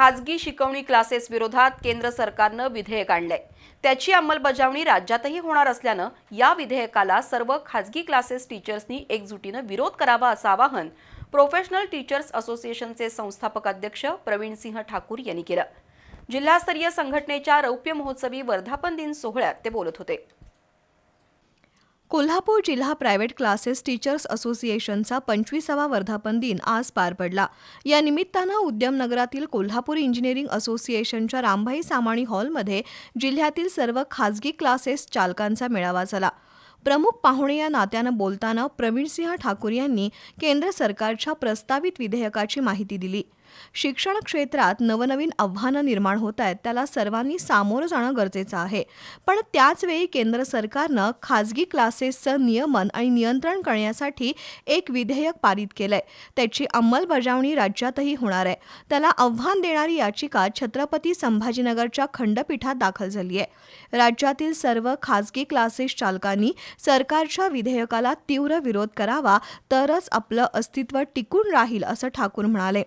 खाजगी शिकवणी क्लासेस विरोधात केंद्र सरकारनं विधेयक आणलंय. त्याची अंमलबजावणी राज्यातही होणार असल्यानं या विधेयकाला सर्व खाजगी क्लासेस टीचर्सनी एकजुटीनं विरोध करावा असं आवाहन प्रोफेशनल टीचर्स असोसिएशनचे संस्थापक अध्यक्ष प्रवीण सिंह ठाकूर यांनी केलं. जिल्हास्तरीय संघटनेच्या रौप्य महोत्सवी वर्धापन दिन सोहळ्यात ते बोलत होते. कोल्हापूर जिल्हा प्रायव्हेट क्लासेस टीचर्स असोसिएशनचा पंचवीसावा वर्धापन दिन आज पार पडला. या निमित्तानं उद्यमनगरातील कोल्हापूर इंजिनिअरिंग असोसिएशनच्या रामभाई सामाणी हॉलमध्ये जिल्ह्यातील सर्व खाजगी क्लासेस चालकांचा मेळावा झाला. प्रमुख पाहुणे या नात्यानं बोलताना प्रवीणसिंह ठाकूर यांनी केंद्र सरकारच्या प्रस्तावित विधेयकाची माहिती दिली. शिक्षण क्षेत्रात नवनवीन आव्हानं निर्माण होत आहेत त्याला सर्वांनी सामोरं जाणं गरजेचं आहे. पण त्याचवेळी केंद्र सरकारनं खाजगी क्लासेसचं नियमन आणि नियंत्रण करण्यासाठी एक विधेयक पारित केलंय. त्याची अंमलबजावणी राज्यातही होणार आहे. त्याला आव्हान देणारी याचिका छत्रपती संभाजीनगरच्या खंडपीठात दाखल झाली आहे. राज्यातील सर्व खाजगी क्लासेस चालकांनी सरकारच्या विधेयकाला तीव्र विरोध करावा तरच आपलं अस्तित्व टिकून राहील असं ठाकूर म्हणाले.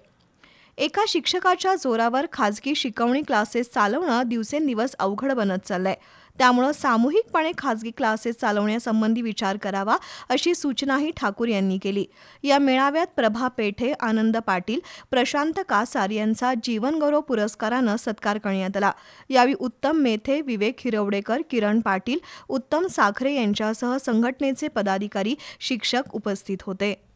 एका शिक्षकाच्या जोरावर खाजगी शिकवणी क्लासेस चालवणं दिवसेंदिवस अवघड बनत चाललंय. त्यामुळं सामूहिकपणे खाजगी क्लासेस चालवण्यासंबंधी विचार करावा अशी सूचनाही ठाकूर यांनी केली. या मेळाव्यात प्रभा पेठे आनंद पाटील प्रशांत कासार यांचा जीवनगौरव पुरस्कारानं सत्कार करण्यात आला. यावेळी उत्तम मेथे विवेक हिरवडेकर किरण पाटील उत्तम साखरे यांच्यासह संघटनेचे पदाधिकारी शिक्षक उपस्थित होते.